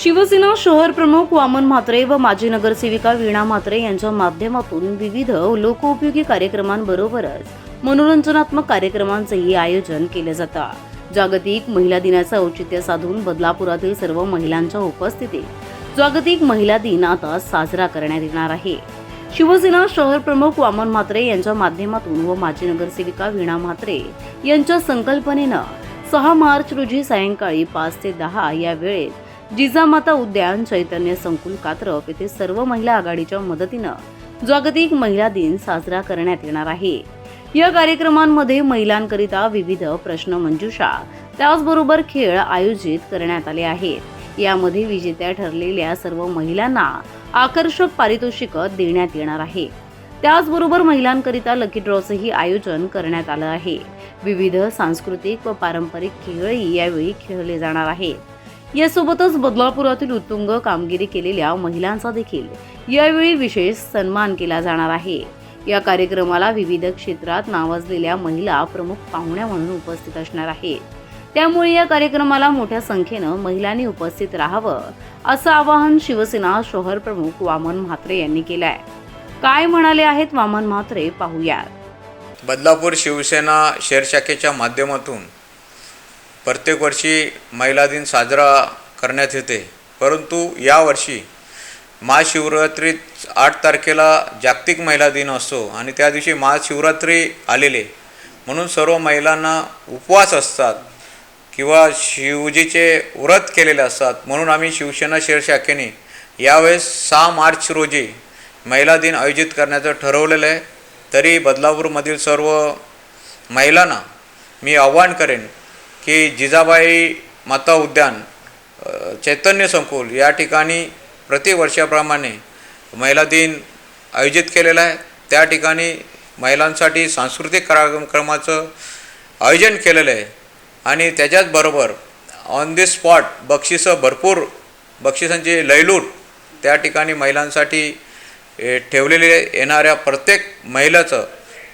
शिवसेना शहर प्रमुख वामन म्हात्रे व माजी नगरसेविका वीणा म्हात्रे यांच्या माध्यमातून विविध लोकोपयोगी कार्यक्रमांबरोबरच मनोरंजनात्मक कार्यक्रमांचंही आयोजन केलं जातं. जागतिक महिला दिनाचं औचित्य साधून बदलापुरातील सर्व महिलांच्या उपस्थितीत जागतिक महिला दिन आता साजरा करण्यात येणार आहे. शिवसेना शहर प्रमुख वामन म्हात्रे यांच्या माध्यमातून व माजी नगरसेविका वीणा म्हात्रे यांच्या संकल्पनेनं सहा मार्च रोजी सायंकाळी पाच ते दहा या वेळेत जिजामाता उद्यान चैतन्य संकुल कात्रप येथे सर्व महिला आघाडीच्या मदतीनं जागतिक महिला दिन साजरा करण्यात येणार आहे. या कार्यक्रमांमध्ये महिलांकरिता विविध प्रश्न मंजुषा त्याचबरोबर खेळ आयोजित करण्यात आले आहेत. यामध्ये विजेत्या ठरलेल्या सर्व महिलांना आकर्षक पारितोषिक देण्यात येणार आहे. त्याचबरोबर महिलांकरिता लकी ड्रॉचंही आयोजन करण्यात आलं आहे. विविध सांस्कृतिक व पारंपरिक खेळही यावेळी खेळले जाणार आहेत. यासोबतच बदलापुरातील उत्तुंग कामगिरी केलेल्या महिलांचा देखील यावेळी विशेष सन्मान केला जाणार आहे. या कार्यक्रमाला विविध क्षेत्रात नावाजलेल्या महिला प्रमुख पाहुण्या म्हणून उपस्थित असणार आहेत. त्यामुळे या कार्यक्रमाला मोठ्या संख्येनं महिलांनी उपस्थित राहावं असं आवाहन शिवसेना शहर प्रमुख वामन म्हात्रे यांनी केलं आहे काय म्हणाले आहेत वामन म्हात्रे पाहूयात. बदलापूर शिवसेना शहर शाखेच्या माध्यमातून प्रत्येक वर्षी महिला दिन साजरा करण्यात येते. परंतु यावर्षी महाशिवरात्रीत आठ तारखेला जागतिक महिला दिन असतो आणि त्या दिवशी महाशिवरात्री आलेले. म्हणून सर्व महिलांना उपवास असतात किंवा शिवजीचे व्रत केलेले असतात. म्हणून आम्ही शिवसेना शेरशाखेने यावेळेस सहा मार्च रोजी महिला दिन आयोजित करण्याचं ठरवलेलं आहे. तरी बदलापूरमधील सर्व महिलांना मी आव्हान करेन की जिजाबाई माता उद्यान चैतन्य संकुल या ठिकाणी प्रतिवर्षाप्रमाणे महिला दिन आयोजित केलेला आहे. त्या ठिकाणी महिलांसाठी सांस्कृतिक कार्यक्रमाचं आयोजन केलेलं आहे. आणि त्याच्याचबरोबर ऑन दी स्पॉट बक्षिसं भरपूर बक्षिसांची लयलूट त्या ठिकाणी महिलांसाठी ठेवलेले येणाऱ्या प्रत्येक महिलाचं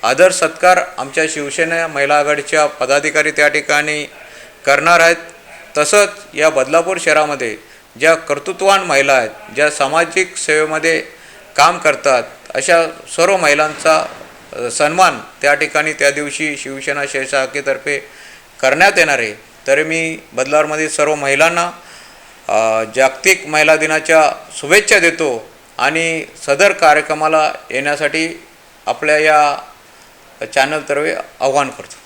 आदर सत्कार आमच्या शिवसेना महिला आघाडीच्या पदाधिकारी त्या ठिकाणी करणार आहेत. तसंच या बदलापूर शहरामध्ये ज्या कर्तृत्वान महिला आहेत ज्या सामाजिक सेवेमध्ये काम करतात अशा सर्व महिलांचा सन्मान त्या ठिकाणी त्या दिवशी शिवसेना शहर करण्यात येणार. आहे तर मी बदलावरमध्ये सर्व महिलांना जागतिक महिला दिनाच्या शुभेच्छा देतो आणि सदर कार्यक्रमाला येण्यासाठी आपल्या या चॅनलतर्फे आव्हान करतो.